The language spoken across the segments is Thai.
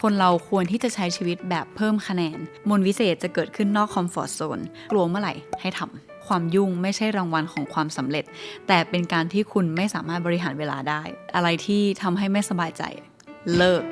คนเราควรที่จะใช้ชีวิตแบบเพิ่มคะแนน มนวิเศษจะเกิดขึ้นนอกคอมฟอร์ทโซน กลัวเมื่อไหร่ให้ทำความยุ่งไม่ใช่รางวัลของความสำเร็จ แต่เป็นการที่คุณไม่สามารถบริหารเวลาได้ อะไรที่ทำให้ไม่สบายใจ เลิก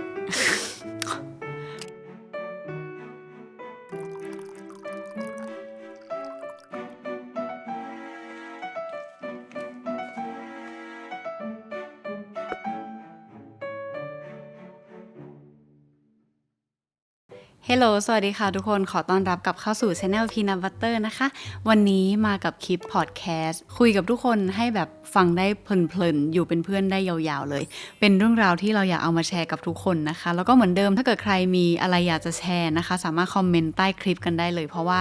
ฮลโลสวัสดีค่ะทุกคน ขอต้อนรับกลับเข้าสู่ช anel Peanut Butter นะคะ วันนี้มากับคลิปพอดแคสต์ คุยกับทุกคนให้แบบฟังได้เพลินๆ อยู่เป็นเพื่อนได้ยาวๆเลย เป็นเรื่องราวที่เราอยากเอามาแชร์กับทุกคนนะคะ แล้วก็เหมือนเดิมถ้าเกิดใครมีอะไรอยากจะแชร์นะคะ สามารถคอมเมนต์ใต้คลิปกันได้เลย เพราะว่า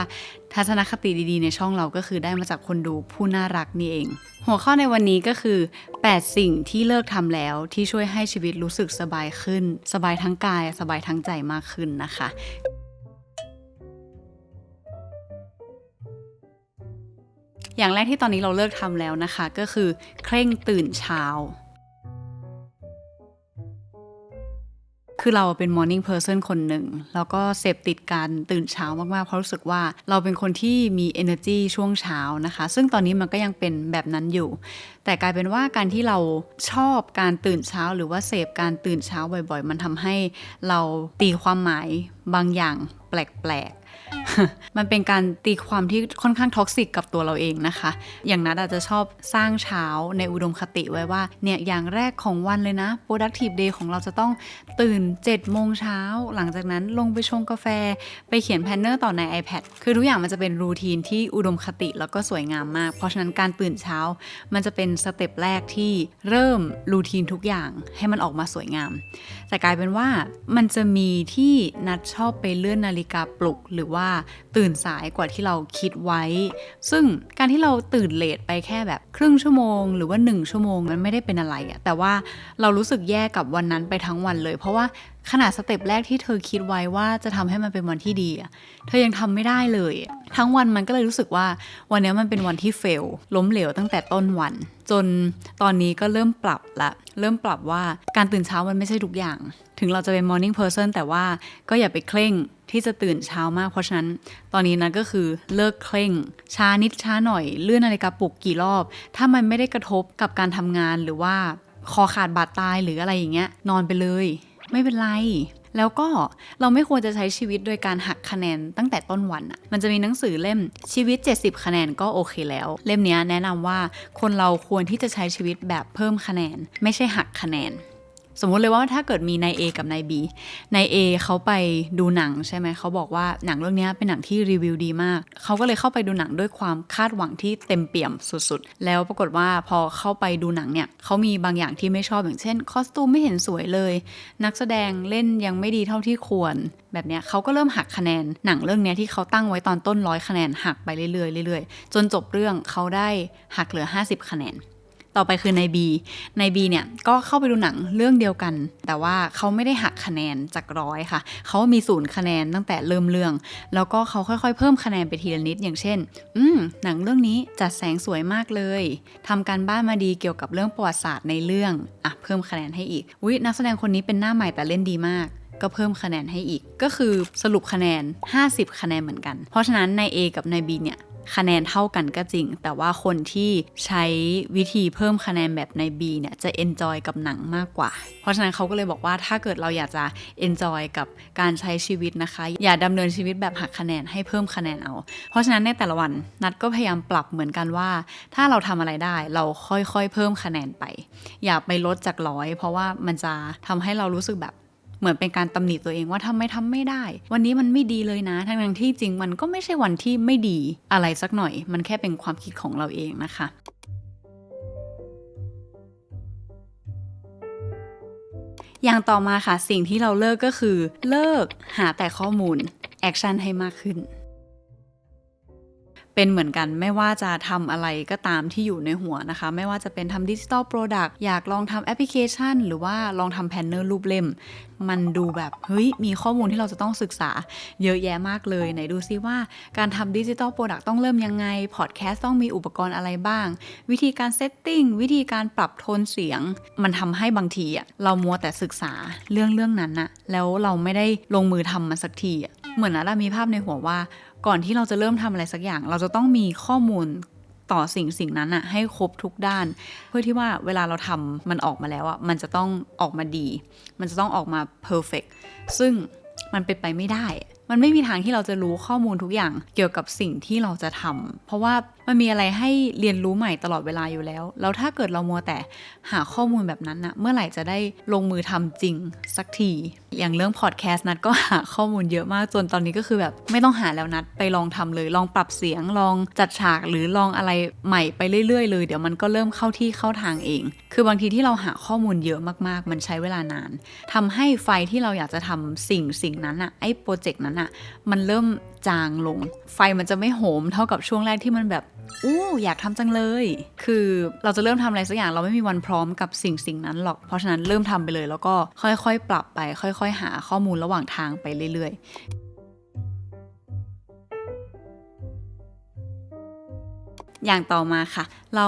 ทัศนคติดีๆ ในช่องเราก็คือได้มาจากคนดูผู้น่ารักนี่เอง หัวข้อในวันนี้ก็คือ 8 สิ่งที่เลิกทำแล้วที่ช่วยให้ชีวิตรู้สึกสบายขึ้น สบายทั้งกาย สบายทั้งใจมากขึ้นนะคะอย่างแรกที่ตอนนี้เราเลิกทำแล้วนะคะ ก็คือเคร่งตื่นเช้า คือเราเป็น morning person คนหนึ่ง แล้วก็เสพติดการตื่นเช้ามากๆ เพราะรู้สึกว่าเราเป็นคนที่มี energy ช่วงเช้านะคะ ซึ่งตอนนี้มันก็ยังเป็นแบบนั้นอยู่ แต่กลายเป็นว่าการที่เราชอบการตื่นเช้า หรือว่าเสพการตื่นเช้าบ่อยๆ มันทำให้เราตีความหมายบางอย่างแปลกๆ มันเป็นการตีความที่ค่อนข้างท็อกซิกกับตัวเราเองนะคะ อย่างนัดอาจจะชอบสร้างเช้าในอุดมคติไว้ว่า เนี่ยอย่างแรกของวันเลยนะ productive day ของเราจะต้องตื่น7โมงเช้า หลังจากนั้นลงไปชงกาแฟ ไปเขียนแพนเนอร์ต่อใน iPad คือทุกอย่างมันจะเป็นรูทีนที่อุดมคติแล้วก็สวยงามมาก เพราะฉะนั้นการตื่นเช้า มันจะเป็นสเต็ปแรกที่เริ่มรูทีนทุกอย่างให้มันออกมาสวยงาม แต่กลายเป็นว่ามันจะมีที่นัดชอบไปเลื่อนนาฬิกาปลุกหรือว่าตื่นสายกว่าที่เราคิดไว้ ซึ่งการที่เราตื่นเลทไปแค่แบบครึ่งชั่วโมง หรือว่า 1 ชั่วโมงมันไม่ได้เป็นอะไรอะแต่ว่าเรารู้สึกแย่กับวันนั้นไปทั้งวันเลย เพราะว่า ขนาดสเต็ปแรกที่เธอคิดไว้ว่าจะทำให้มันเป็นวันที่ดีเธอยังทำไม่ได้เลย ทั้งวันมันก็เลยรู้สึกว่าวันนี้มันเป็นวันที่เฟลล้มเหลวตั้งแต่ต้นวัน จนตอนนี้ก็เริ่มปรับละเริ่มปรับว่าการตื่นเช้ามันไม่ใช่ทุกอย่าง ถึงเราจะเป็น morning person แต่ว่าก็อย่าไปเคร่งที่จะตื่นเช้ามาก เพราะฉะนั้นตอนนี้นะก็คือเลิกเคร่ง ช้านิดช้าหน่อยเลื่อนนาฬิกาปลุกกี่รอบ ถ้ามันไม่ได้กระทบกับการทำงานหรือว่าคอขาดบาดตายหรืออะไรอย่างเงี้ยนอนไปเลย ไม่เป็นไร แล้วก็เราไม่ควรจะใช้ชีวิตโดยการหักคะแนนตั้งแต่ต้นวันอะมันจะมีหนังสือเล่มชีวิต 70 คะแนนก็โอเคแล้ว เล่มนี้แนะนำว่าคนเราควรที่จะใช้ชีวิตแบบเพิ่มคะแนน ไม่ใช่หักคะแนน สมมุติเลยว่าถ้าเกิดมีนาย A กับนาย B นาย A เขาไปดูหนังใช่ไหมเขาบอกว่าหนังเรื่องนี้เป็นหนังที่รีวิวดีมาก เขาก็เลยเข้าไปดูหนังด้วยความคาดหวังที่เต็มเปี่ยมสุดๆ แล้วปรากฏว่าพอเข้าไปดูหนังเนี่ยเขามีบางอย่างที่ไม่ชอบอย่างเช่น คอสตูมไม่เห็นสวยเลย นักแสดงเล่นยังไม่ดีเท่าที่ควร แบบเนี้ยเขาก็เริ่มหักคะแนนหนังเรื่องนี้ที่เขาตั้งไว้ตอนต้นร้อยคะแนนหักไปเรื่อยๆเรื่อยๆจนจบเรื่องเขาได้หักเหลือ 50 คะแนน ต่อไปคือนายบีนายบีเนี่ยก็เข้าไปดูหนังเรื่องเดียวกัน แต่ว่าเขาไม่ได้หักคะแนนจากร้อยค่ะ เขามีศูนย์คะแนนตั้งแต่เริ่มเรื่อง แล้วก็เขาค่อยๆ เพิ่มคะแนนไปทีละนิด อย่างเช่น อืม หนังเรื่องนี้จัดแสงสวยมากเลยทำการบ้านมาดีเกี่ยวกับเรื่องประวัติศาสตร์ในเรื่อง อะ เพิ่มคะแนนให้อีกวินักแสดงคนนี้เป็นหน้าใหม่แต่เล่นดีมากก็เพิ่มคะแนนให้อีก ก็คือสรุปคะแนน 50 คะแนนเหมือนกัน เพราะฉะนั้นนาย A กับนาย B เนี่ย คะแนนเท่ากันก็จริง แต่ว่าคนที่ใช้วิธีเพิ่มคะแนนแบบใน B เนี่ยจะ enjoy กับหนังมากกว่า เพราะฉะนั้นเขาก็เลยบอกว่าถ้าเกิดเราอยากจะ enjoy กับการใช้ชีวิตนะคะ อย่าดำเนินชีวิตแบบหักคะแนนให้เพิ่มคะแนนเอา เพราะฉะนั้นในแต่ละวันนัดก็พยายามปรับเหมือนกันว่า ถ้าเราทำอะไรได้เราค่อยๆ เพิ่มคะแนนไป อย่าไปลดจากร้อยเพราะว่ามันจะทำให้เรารู้สึกแบบ เหมือนเป็นการตำหนิตัวเองว่าทำไมทำไม่ได้ วันนี้มันไม่ดีเลยนะ ทั้งๆที่จริงมันก็ไม่ใช่วันที่ไม่ดีอะไรสักหน่อย มันแค่เป็นความคิดของเราเองนะคะอย่างต่อมาค่ะสิ่งที่เราเลิกก็คือ เลิกหาแต่ข้อมูล แอคชั่นให้มากขึ้น เป็นเหมือนกันไม่ว่าจะทำอะไรก็ตามที่อยู่ในหัวนะคะ ไม่ว่าจะเป็นทำดิจิตอลโปรดักต์อยากลองทำแอปพลิเคชัน หรือว่าลองทำแพนเนอร์รูปเล่ม มันดูแบบ เฮ้ย มีข้อมูลที่เราจะต้องศึกษาเยอะแยะมากเลย ไหนดูซิว่าการทำดิจิตอลโปรดักต์ต้องเริ่มยังไงพอดแคสต์ต้องมีอุปกรณ์อะไรบ้าง วิธีการเซตติ้งวิธีการปรับโทนเสียง มันทำให้บางทีอะเรามัวแต่ศึกษาเรื่องเรื่องนั้นอะแล้วเราไม่ได้ลงมือทำมันสักทีอะเหมือนนะเรามีภาพในหัวว่า ก่อนที่เราจะเริ่มทำอะไรสักอย่าง เราจะต้องมีข้อมูลต่อสิ่งสิ่งนั้นอะให้ครบทุกด้าน เพื่อที่ว่าเวลาเราทำมันออกมาแล้วอะมันจะต้องออกมาดี มันจะต้องออกมาเพอร์เฟกซึ่งมันเป็นไปไม่ได้ มันไม่มีทางที่เราจะรู้ข้อมูลทุกอย่างเกี่ยวกับสิ่งที่เราจะทำเพราะว่า มันมีอะไรให้เรียนรู้ใหม่ตลอดเวลาอยู่แล้ว แล้วถ้าเกิดเรามัวแต่หาข้อมูลแบบนั้นนะเมื่อไหร่จะได้ลงมือทำจริงสักที อย่างเรื่องพอดแคสต์นัดก็หาข้อมูลเยอะมากจนตอนนี้ก็คือแบบไม่ต้องหาแล้วนัดไปลองทำเลย ลองปรับเสียงลองจัดฉากหรือลองอะไรใหม่ไปเรื่อยๆเลย เดี๋ยวมันก็เริ่มเข้าที่เข้าทางเอง คือบางทีที่เราหาข้อมูลเยอะมากๆ มันใช้เวลานานทำให้ไฟที่เราอยากจะทำสิ่งสิ่งนั้นอะไอ้โปรเจกต์นั้นอะมันเริ่ม จางลง ไฟมันจะไม่โหมเท่ากับช่วงแรกที่มันแบบอู้อยากทำจังเลย คือเราจะเริ่มทำอะไรสักอย่างเราไม่มีวันพร้อมกับสิ่งสิ่งนั้นหรอก เพราะฉะนั้นเริ่มทำไปเลย แล้วก็ค่อยๆ ปรับไป ค่อย ๆ หาข้อมูลระหว่างทางไปเรื่อย ๆอย่างต่อมาค่ะ เรา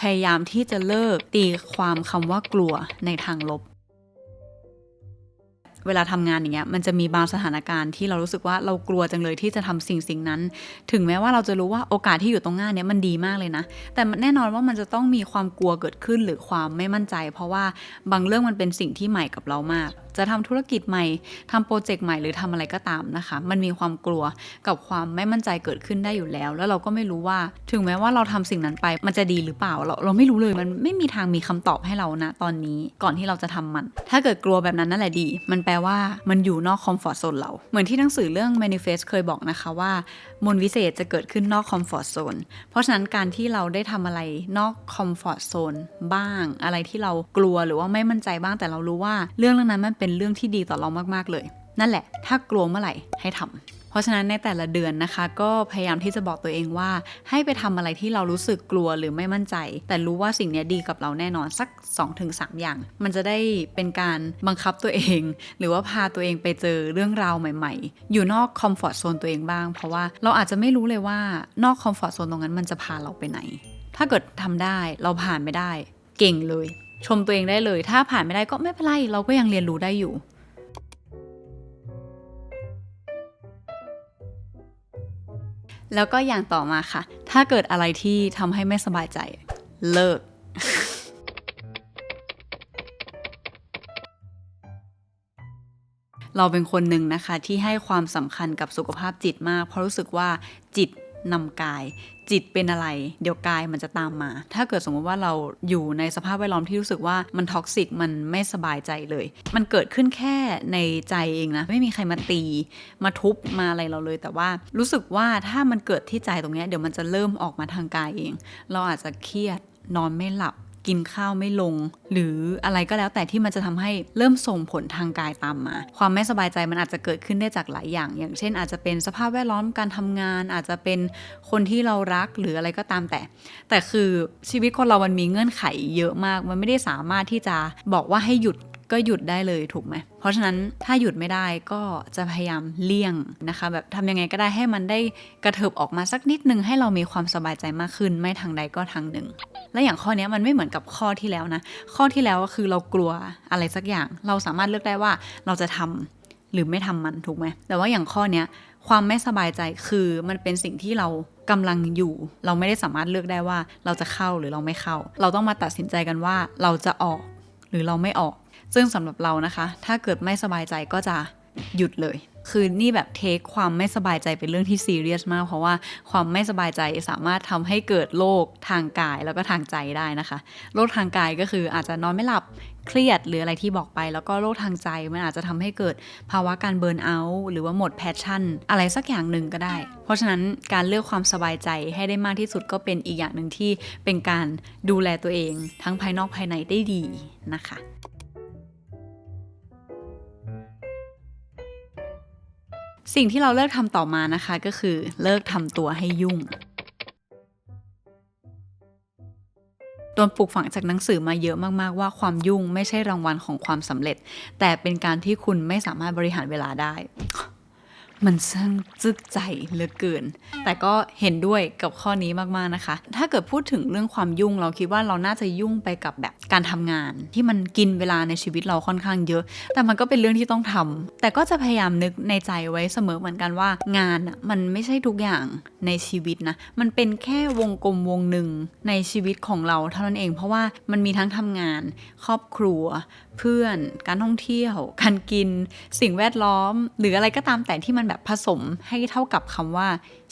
พยายามที่จะเลิกตีความคำว่ากลัวในทางลบ เวลาทำงานอย่างเงี้ยมันจะมีบางสถานการณ์ที่เรารู้สึกว่าเรากลัวจังเลยที่จะทำสิ่งสิ่งนั้น ถึงแม้ว่าเราจะรู้ว่าโอกาสที่อยู่ตรงหน้าเนี้ยมันดีมากเลยนะ แต่แน่นอนว่ามันจะต้องมีความกลัวเกิดขึ้นหรือความไม่มั่นใจ เพราะว่าบางเรื่องมันเป็นสิ่งที่ใหม่กับเรามาก จะทำธุรกิจใหม่ทำโปรเจกต์ใหม่หรือทำอะไรก็ตามนะคะ มันมีความกลัวกับความไม่มั่นใจเกิดขึ้นได้อยู่แล้ว แล้วเราก็ไม่รู้ว่าถึงแม้ว่าเราทำสิ่งนั้นไป มันจะดีหรือเปล่าเราเราไม่รู้เลยมันไม่มีทางมีคำตอบให้เรานะตอนนี้ก่อนที่เราจะทำมัน ถ้าเกิดกลัวแบบนั้นนั่นแหละดี มันแปลว่ามันอยู่นอกคอมฟอร์ทโซนเรา เหมือนที่หนังสือเรื่อง manifest เคยบอกนะคะว่ามนวิเศษจะเกิดขึ้นนอกคอมฟอร์ทโซน เพราะฉะนั้นการที่เราได้ทำอะไรนอกคอมฟอร์ทโซนบ้าง อะไรที่เรากลัวหรือว่าไม่มั่นใจบ้างแต่เรารู้ว่า เรื่องเรื่องนั้นมันเป็นเรื่องที่ดีต่อเรามากๆเลย นั่นแหละ ถ้ากลัวเมื่อไหร่ให้ทำ เพราะฉะนั้นในแต่ละเดือนนะคะ ก็พยายามที่จะบอกตัวเองว่า ให้ไปทำอะไรที่เรารู้สึกกลัวหรือไม่มั่นใจ แต่รู้ว่าสิ่งนี้ดีกับเราแน่นอนสัก 2-3 อย่าง มันจะได้เป็นการบังคับตัวเอง หรือว่าพาตัวเองไปเจอเรื่องราวใหม่ ๆ อยู่นอกคอมฟอร์ทโซนตัวเองบ้าง เพราะว่าเราอาจจะไม่รู้เลยว่านอกคอมฟอร์ทโซนตรงนั้นมันจะพาเราไปไหน ถ้าเกิดทำได้เราผ่านไม่ได้ เก่งเลย ชมตัวเองได้เลย ถ้าผ่านไม่ได้ก็ไม่เป็นไรเราก็ยังเรียนรู้ได้อยู่ แล้วก็อย่างต่อมาค่ะ ถ้าเกิดอะไรที่ทำให้ไม่สบายใจ เลิก เราเป็นคนหนึ่งนะคะที่ให้ความสำคัญกับสุขภาพจิตมาก เพราะรู้สึกว่าจิต นำกาย จิตเป็นอะไร เดี๋ยวกายมันจะตามมา ถ้าเกิดสมมติว่าเราอยู่ในสภาพแวดล้อมที่รู้สึกว่ามันท็อกซิกมันไม่สบายใจเลย มันเกิดขึ้นแค่ในใจเองนะ ไม่มีใครมาตี มาทุบมาอะไรเราเลย แต่ว่ารู้สึกว่าถ้ามันเกิดที่ใจตรงนี้เดี๋ยวมันจะเริ่มออกมาทางกายเอง เราอาจจะเครียดนอนไม่หลับ กินข้าวไม่ลง หรืออะไรก็แล้วแต่ที่มันจะทำให้เริ่มส่งผลทางกายตามมา ความไม่สบายใจมันอาจจะเกิดขึ้นได้จากหลายอย่าง อย่างเช่น อาจจะเป็นสภาพแวดล้อมการทำงาน อาจจะเป็นคนที่เรารักหรืออะไรก็ตามแต่ แต่คือชีวิตคนเรามันมีเงื่อนไขเยอะมาก มันไม่ได้สามารถที่จะบอกว่าให้หยุด ก็หยุดได้เลยถูกไหม เพราะฉะนั้นถ้าหยุดไม่ได้ก็จะพยายามเลี่ยงนะคะ แบบทำยังไงก็ได้ให้มันได้กระเถิบออกมาสักนิดนึงให้เรามีความสบายใจมากขึ้น ไม่ทางใดก็ทางหนึ่ง และอย่างข้อนี้มันไม่เหมือนกับข้อที่แล้วนะ ข้อที่แล้วก็คือเรากลัวอะไรสักอย่าง เราสามารถเลือกได้ว่าเราจะทำหรือไม่ทำมันถูกไหม แต่ว่าอย่างข้อนี้ความไม่สบายใจคือมันเป็นสิ่งที่เรากำลังอยู่ เราไม่ได้สามารถเลือกได้ว่าเราจะเข้าหรือเราไม่เข้า เราต้องมาตัดสินใจกันว่าเราจะออกหรือเราไม่ออก ซึ่งสำหรับเรานะคะ ถ้าเกิดไม่สบายใจก็จะหยุดเลย คือนี่แบบเทคความไม่สบายใจเป็นเรื่องที่ซีเรียสมาก เพราะว่าความไม่สบายใจสามารถทำให้เกิดโรคทางกายแล้วก็ทางใจได้นะคะโรคทางกายก็คืออาจจะนอนไม่หลับเครียดหรืออะไรที่บอกไป แล้วก็โรคทางใจมันอาจจะทำให้เกิดภาวะการเบิร์นเอาท์หรือว่าหมดแพชชั่น อะไรสักอย่างหนึ่งก็ได้ เพราะฉะนั้นการเลือกความสบายใจให้ได้มากที่สุดก็เป็นอีกอย่างหนึ่งที่เป็นการดูแลตัวเอง ทั้งภายนอกภายในได้ดีนะคะ สิ่งที่เราเลิกทำต่อมานะคะก็คือเลิกทำตัวให้ยุ่งโดนปลูกฝังจากหนังสือมาเยอะมาก ๆ ว่าความยุ่งไม่ใช่รางวัลของความสำเร็จ แต่เป็นการที่คุณไม่สามารถบริหารเวลาได้ มันช่างจึกใจเหลือเกิน แต่ก็เห็นด้วยกับข้อนี้มาก ๆ นะคะ ถ้าเกิดพูดถึงเรื่องความยุ่งเราคิดว่าเราน่าจะยุ่งไปกับแบบการทำงานที่มันกินเวลาในชีวิตเราค่อนข้างเยอะ แต่มันก็เป็นเรื่องที่ต้องทำแต่ก็จะพยายามนึกในใจไว้เสมอเหมือนกันว่า งานอะมันไม่ใช่ทุกอย่างในชีวิตนะ มันเป็นแค่วงกลมวงหนึ่งในชีวิตของเราเท่านั้นเอง เพราะว่ามันมีทั้งทำงาน ครอบครัว เพื่อน การท่องเที่ยว การกิน สิ่งแวดล้อม หรืออะไรก็ตามแต่ที่มันแบบผสมให้เท่ากับคำว่า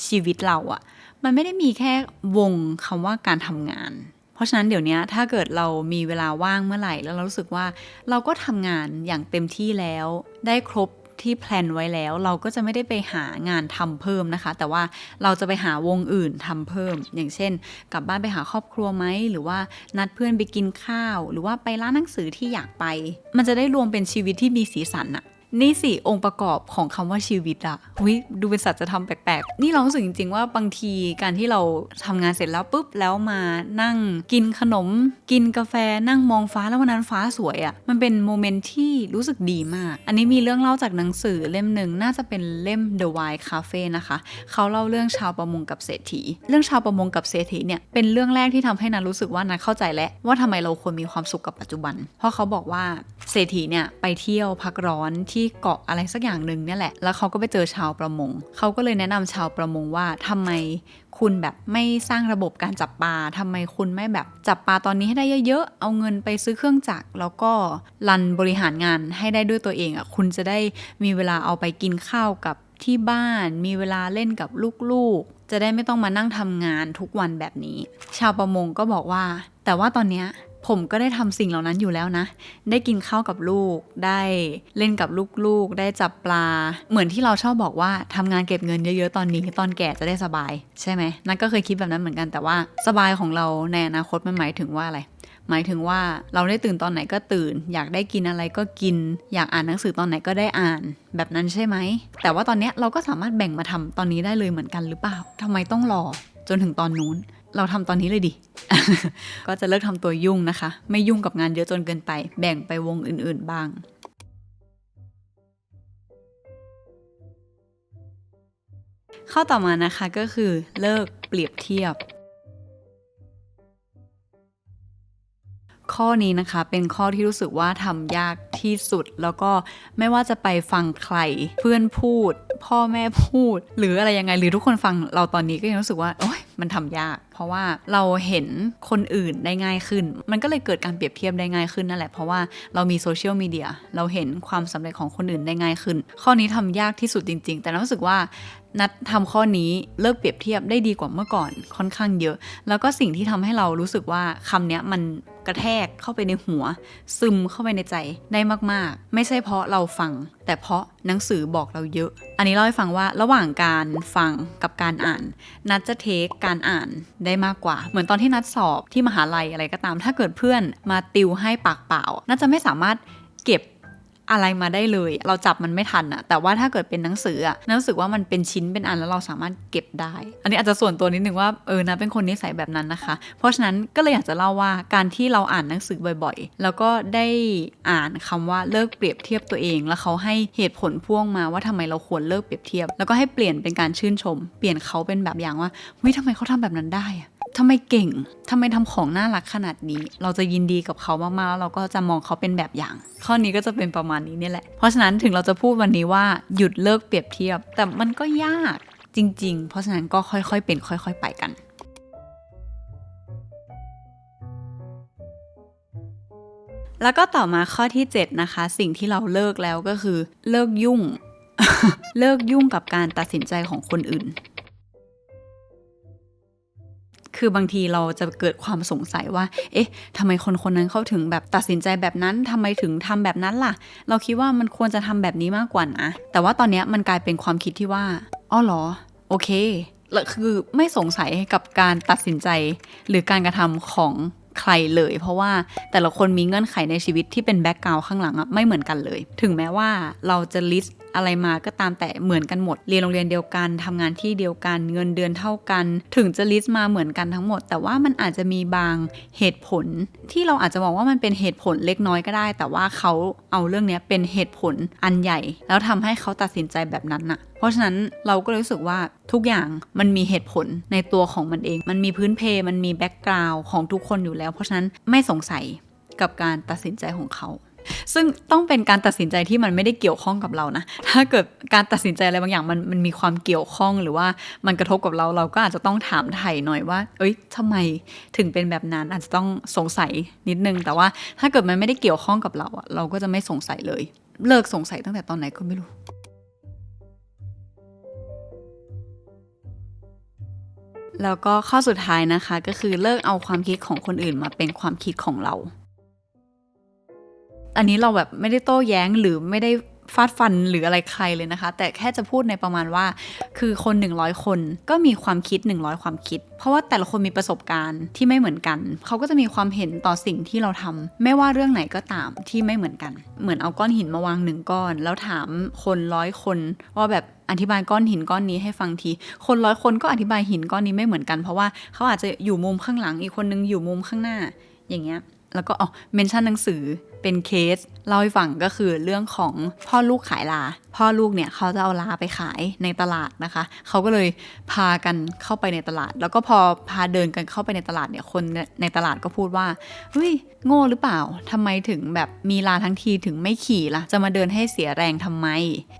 ชีวิตเราอะมันไม่ได้มีแค่วงคำว่าการทำงาน เพราะฉะนั้นเดี๋ยวนี้ถ้าเกิดเรามีเวลาว่างเมื่อไหร่ แล้วเรารู้สึกว่าเราก็ทำงานอย่างเต็มที่แล้ว ได้ครบที่แพลนไว้แล้ว เราก็จะไม่ได้ไปหางานทำเพิ่มนะคะ แต่ว่าเราจะไปหาวงอื่นทำเพิ่ม อย่างเช่น กลับบ้านไปหาครอบครัวไหม หรือว่านัดเพื่อนไปกินข้าว หรือว่าไปร้านหนังสือที่อยากไป มันจะได้รวมเป็นชีวิตที่มีสีสันอะ นี่สิองค์ประกอบของคำว่าชีวิตอะวิดูเป็นสัจธรรมแปลกๆ นี่เรารู้สึกจริง ๆ ว่าบางทีการที่เราทำงานเสร็จแล้วปุ๊บแล้วมานั่งกินขนม กินกาแฟนั่งมองฟ้าแล้ววันนั้นฟ้าสวยอะมันเป็นโมเมนต์ที่รู้สึกดีมาก อันนี้มีเรื่องเล่าจากหนังสือเล่มหนึ่งน่าจะเป็นเล่ม The Wild Cafe นะคะ เขาเล่าเรื่องชาวประมงกับเศรษฐี เรื่องชาวประมงกับเศรษฐีเนี่ยเป็นเรื่องแรกที่ทำให้นันรู้สึกว่านันเข้าใจแล้วว่าทำไมเราควรมีความสุขกับปัจจุบัน เพราะเขาบอกว่าเศรษฐีเนี่ยไปเที่ยวพักร้อนที่เกาะอะไรสักอย่างหนึ่งเนี่ยแหละ แล้วเขาก็ไปเจอชาวประมง เขาก็เลยแนะนำชาวประมงว่าทำไมคุณแบบไม่สร้างระบบการจับปลาทำไมคุณไม่แบบจับปลาตอนนี้ให้ได้เยอะๆ เอาเงินไปซื้อเครื่องจักรแล้วก็รันบริหารงานให้ได้ด้วยตัวเองอะ่ะ คุณจะได้มีเวลาเอาไปกินข้าวกับที่บ้าน มีเวลาเล่นกับลูกๆ จะได้ไม่ต้องมานั่งทำงานทุกวันแบบนี้ ชาวประมงก็บอกว่า แต่ว่าตอนเนี้ย ผมก็ได้ทำสิ่งเหล่านั้นอยู่แล้วนะ ได้กินข้าวกับลูก ได้เล่นกับลูกๆ ได้จับปลา เหมือนที่เราชอบบอกว่าทำงานเก็บเงินเยอะๆ ตอนนี้ตอนแก่จะได้สบาย ใช่ไหมนั่นก็เคยคิดแบบนั้นเหมือนกันแต่ว่าสบายของเราในอนาคตมันหมายถึงว่าอะไรหมายถึงว่าเราได้ตื่นตอนไหนก็ตื่น อยากได้กินอะไรก็กิน อยากอ่านหนังสือตอนไหนก็ได้อ่าน แบบนั้นใช่ไหม แต่ว่าตอนนี้เราก็สามารถแบ่งมาทำตอนนี้ได้เลยเหมือนกันหรือเปล่าทำไมต้องรอจนถึงตอนนู้น เราทำตอนนี้เลยดิ ก็จะเลิกทำตัวยุ่งนะคะ ไม่ยุ่งกับงานเยอะจนเกินไป แบ่งไปวงอื่นๆบ้างข้อต่อมานะคะก็คือเลิกเปรียบเทียบ ข้อนี้นะคะ เป็นข้อที่รู้สึกว่าทำยากที่สุด แล้วก็ไม่ว่าจะไปฟังใครเพื่อนพูด พ่อแม่พูด หรืออะไรยังไงหรือทุกคนฟังเราตอนนี้ก็ยังรู้สึกว่าโอ๊ยมันทำยาก เพราะว่าเราเห็นคนอื่นได้ง่ายขึ้น มันก็เลยเกิดการเปรียบเทียบได้ง่ายขึ้นนั่นแหละเพราะว่าเรามีโซเชียลมีเดียเราเห็นความสำเร็จของคนอื่นได้ง่ายขึ้น ข้อนี้ทำยากที่สุดจริง ๆ แต่รู้สึกว่านัดทำข้อนี้เลิกเปรียบเทียบได้ดีกว่าเมื่อก่อนค่อนข้างเยอะ แล้วก็สิ่งที่ทำให้เรารู้สึกว่าคำนี้มัน กระแทกเข้าไปในหัว ซึมเข้าไปในใจได้มากๆ ไม่ใช่เพราะเราฟัง แต่เพราะหนังสือบอกเราเยอะ อันนี้เล่าให้ฟังว่าระหว่างการฟังกับการอ่าน นัดจะเทคการอ่านได้มากกว่า เหมือนตอนที่นัดสอบที่มหาลัยอะไรก็ตาม ถ้าเกิดเพื่อนมาติวให้ปากเปล่า นัดจะไม่สามารถเก็บ อะไรมาได้เลย เราจับมันไม่ทันอะแต่ว่าถ้าเกิดเป็นหนังสืออะนันรู้สึกว่ามันเป็นชิ้นเป็นอันแล้วเราสามารถเก็บได้ อันนี้อาจจะส่วนตัวนิดนึงว่าเออนะเป็นคนนิสัยแบบนั้นนะคะ เพราะฉะนั้นก็เลยอยากจะเล่าว่าการที่เราอ่านหนังสือบ่อยๆ แล้วก็ได้อ่านคำว่าเลิกเปรียบเทียบตัวเอง แล้วเขาให้เหตุผลพ่วงมาว่าทำไมเราควรเลิกเปรียบเทียบ แล้วก็ให้เปลี่ยนเป็นการชื่นชม เปลี่ยนเขาเป็นแบบอย่างว่าเฮ้ยทำไมเขาทำแบบนั้นได้อะ ทำไมเก่งทำไมทำของน่ารักขนาดนี้ เราจะยินดีกับเขามากๆแล้วเราก็จะมองเขาเป็นแบบอย่าง ข้อนี้ก็จะเป็นประมาณนี้นี่แหละ เพราะฉะนั้นถึงเราจะพูดวันนี้ว่าหยุดเลิกเปรียบเทียบ แต่มันก็ยากจริง ๆ เพราะฉะนั้นก็ค่อยๆ เป็นค่อย ๆ ไปกันแล้วก็ต่อมาข้อที่ 7 นะคะ สิ่งที่เราเลิกแล้วก็คือเลิกยุ่ง เลิกยุ่งกับการตัดสินใจของคนอื่น คือบางทีเราจะเกิดความสงสัยว่า เอ๊ะทำไมคนคนนั้นเขาถึงแบบตัดสินใจแบบนั้นทำไมถึงทำแบบนั้นล่ะ เราคิดว่ามันควรจะทำแบบนี้มากกว่านะ แต่ว่าตอนนี้มันกลายเป็นความคิดที่ว่าอ๋อเหรอ โอเคแล้วคือไม่สงสัยกับการตัดสินใจ หรือการกระทำของใครเลย เพราะว่าแต่ละคนมีเงื่อนไขในชีวิตที่เป็นแบ็กกราวข้างหลังอะไม่เหมือนกันเลย ถึงแม้ว่าเราจะลิสต์ อะไรมาก็ตามแต่เหมือนกันหมด เรียนโรงเรียนเดียวกันทำงานที่เดียวกัน เงินเดือนเท่ากัน ถึงจะลิสต์มาเหมือนกันทั้งหมด แต่ว่ามันอาจจะมีบางเหตุผล ที่เราอาจจะมองว่ามันเป็นเหตุผลเล็กน้อยก็ได้ แต่ว่าเขาเอาเรื่องนี้เป็นเหตุผลอันใหญ่ แล้วทำให้เขาตัดสินใจแบบนั้นน่ะเพราะฉะนั้นเราก็รู้สึกว่าทุกอย่างมันมีเหตุผลในตัวของมันเอง มันมีพื้นเพ มันมีแบ็กกราวน์ของทุกคนอยู่แล้ว เพราะฉะนั้นไม่สงสัยกับการตัดสินใจของเขา ซึ่งต้องเป็นการตัดสินใจที่มันไม่ได้เกี่ยวข้องกับเรานะ ถ้าเกิดการตัดสินใจอะไรบางอย่างมันมันมีความเกี่ยวข้องหรือว่ามันกระทบกับเราเราก็อาจจะต้องถามไถ่หน่อยว่า เอ้ยทำไมถึงเป็นแบบนั้นอาจจะต้องสงสัยนิดนึง แต่ว่าถ้าเกิดมันไม่ได้เกี่ยวข้องกับเราอะเราก็จะไม่สงสัยเลย เลิกสงสัยตั้งแต่ตอนไหนก็ไม่รู้แล้วก็ข้อสุดท้ายนะคะก็คือเลิกเอาความคิดของคนอื่นมาเป็นความคิดของเรา อันนี้เราแบบไม่ได้โต้แย้งหรือไม่ได้ฟาดฟันหรืออะไรใครเลยนะคะ แต่แค่จะพูดในประมาณว่า คือคน 100 คนก็มีความคิด 100 ความคิด เพราะว่าแต่ละคนมีประสบการณ์ที่ไม่เหมือนกัน เขาก็จะมีความเห็นต่อสิ่งที่เราทำไม่ว่าเรื่องไหนก็ตามที่ไม่เหมือนกัน เหมือนเอาก้อนหินมาวางหนึ่งก้อน แล้วถามคนร้อยคนว่าแบบอธิบายก้อนหินก้อนนี้ให้ฟังที คนร้อยคนก็อธิบายหินก้อนนี้ไม่เหมือนกัน เพราะว่าเขาอาจจะอยู่มุมข้างหลังอีกคนนึงอยู่มุมข้างหน้าอย่างเงี้ยแล้วก็อ๋อเมนชั่นหนังสือ เป็นเคสเล่าให้ฟังก็คือเรื่องของพ่อลูกขายลา พ่อลูกเนี่ยเขาจะเอาลาไปขายในตลาดนะคะ เขาก็เลยพากันเข้าไปในตลาด แล้วก็พอพาเดินกันเข้าไปในตลาดเนี่ยคนในตลาดก็พูดว่าเฮ้ยโง่หรือเปล่าทำไมถึงแบบมีลาทั้งทีถึงไม่ขี่ล่ะ จะมาเดินให้เสียแรงทำไม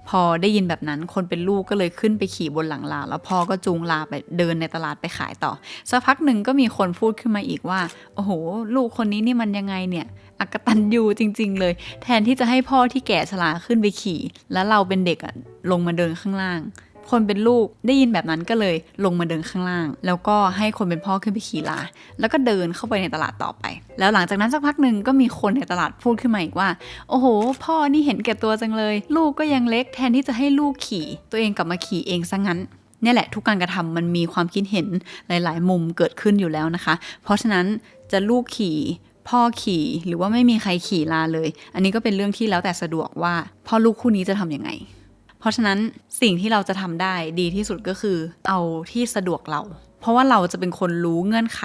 พอได้ยินแบบนั้นคนเป็นลูกก็เลยขึ้นไปขี่บนหลังลา แล้วพ่อก็จูงลาไปเดินในตลาดไปขายต่อสักพักหนึ่งก็มีคนพูดขึ้นมาอีกว่าโอ้โห ลูกคนนี้นี่มันยังไงเนี่ยอักตันยูจริง ๆ เลย แทนที่จะให้พ่อที่แก่ชราขึ้นไปขี่ แล้วเราเป็นเด็กอะลงมาเดินข้างล่าง คนเป็นลูกได้ยินแบบนั้นก็เลยลงมาเดินข้างล่าง แล้วก็ให้คนเป็นพ่อขึ้นไปขี่ลา แล้วก็เดินเข้าไปในตลาดต่อไป แล้วหลังจากนั้นสักพักหนึ่งก็มีคนในตลาดพูดขึ้นมาอีกว่า โอ้โห พ่อนี่เห็นแก่ตัวจังเลย ลูกก็ยังเล็กแทนที่จะให้ลูกขี่ ตัวเองกลับมาขี่เองซะงั้นเนี่ยแหละทุกการกระทำมันมีความคิดเห็นหลาย ๆ มุมเกิดขึ้นอยู่แล้วนะคะ เพราะฉะนั้นจะลูกขี่ พ่อขี่หรือว่าไม่มีใครขี่ลาเลย อันนี้ก็เป็นเรื่องที่แล้วแต่สะดวกว่าพ่อลูกคู่นี้จะทำยังไง เพราะฉะนั้นสิ่งที่เราจะทำได้ดีที่สุดก็คือเอาที่สะดวกเรา เพราะว่าเราจะเป็นคนรู้เงื่อนไข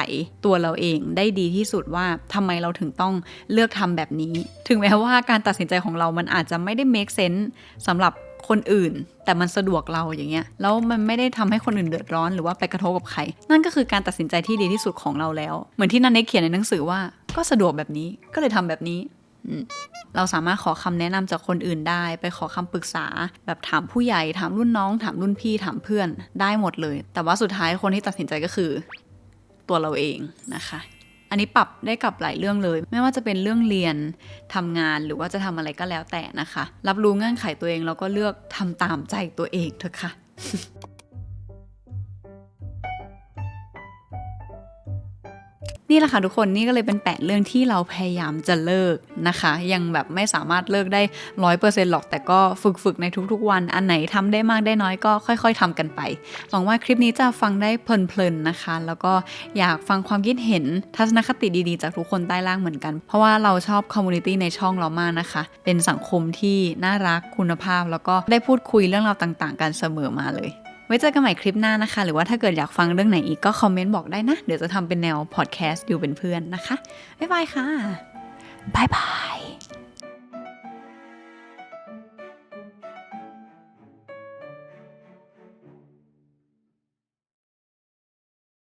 ตัวเราเองได้ดีที่สุดว่าทำไมเราถึงต้องเลือกทำแบบนี้ ถึงแม้ว่าการตัดสินใจของเรามันอาจจะไม่ได้ make sense สำหรับ คนอื่น แต่มันสะดวกเราอย่างเงี้ยแล้วมันไม่ได้ทำให้คนอื่นเดือดร้อนหรือว่าไปกระทบกับใคร นั่นก็คือการตัดสินใจที่ดีที่สุดของเราแล้ว เหมือนที่นันเนกเขียนในหนังสือว่าก็สะดวกแบบนี้ก็เลยทำแบบนี้เราสามารถขอคำแนะนำจากคนอื่นได้ ไปขอคำปรึกษา แบบถามผู้ใหญ่ถามรุ่นน้อง ถามรุ่นพี่ถามเพื่อนได้หมดเลย แต่ว่าสุดท้ายคนที่ตัดสินใจก็คือ ตัวเราเองนะคะ อันนี้ปรับได้กับหลายเรื่องเลย ไม่ว่าจะเป็นเรื่องเรียนทำงานหรือว่าจะทำอะไรก็แล้วแต่นะคะ รับรู้เงื่อนไขตัวเองแล้วก็เลือกทำตามใจตัวเองเถอะค่ะ นี่แหละค่ะทุกคนนี่ก็เลยเป็นแปดเรื่องที่เราพยายามจะเลิกนะคะ ยังแบบไม่สามารถเลิกได้ร้อยเปอร์เซ็นต์หรอก แต่ก็ฝึกๆในทุกๆ วันอันไหนทำได้มากได้น้อยก็ค่อย ๆทำกันไปหวังว่าคลิปนี้จะฟังได้เพลินๆนะคะ แล้วก็อยากฟังความคิดเห็นทัศนคติดีๆ จากทุกคนใต้ล่างเหมือนกัน เพราะว่าเราชอบคอมมูนิตี้ในช่องเรามากนะคะ เป็นสังคมที่น่ารักคุณภาพ แล้วก็ได้พูดคุยเรื่องราวต่าง ๆ กันเสมอมาเลย ไว้เจอกันใหม่คลิปหน้านะคะ หรือว่าถ้าเกิดอยากฟังเรื่องไหนอีกก็คอมเมนต์บอกได้นะ เดี๋ยวจะทำเป็นแนวพอดแคสต์อยู่เป็นเพื่อนนะคะ บ๊ายบายค่ะ บ๊ายบาย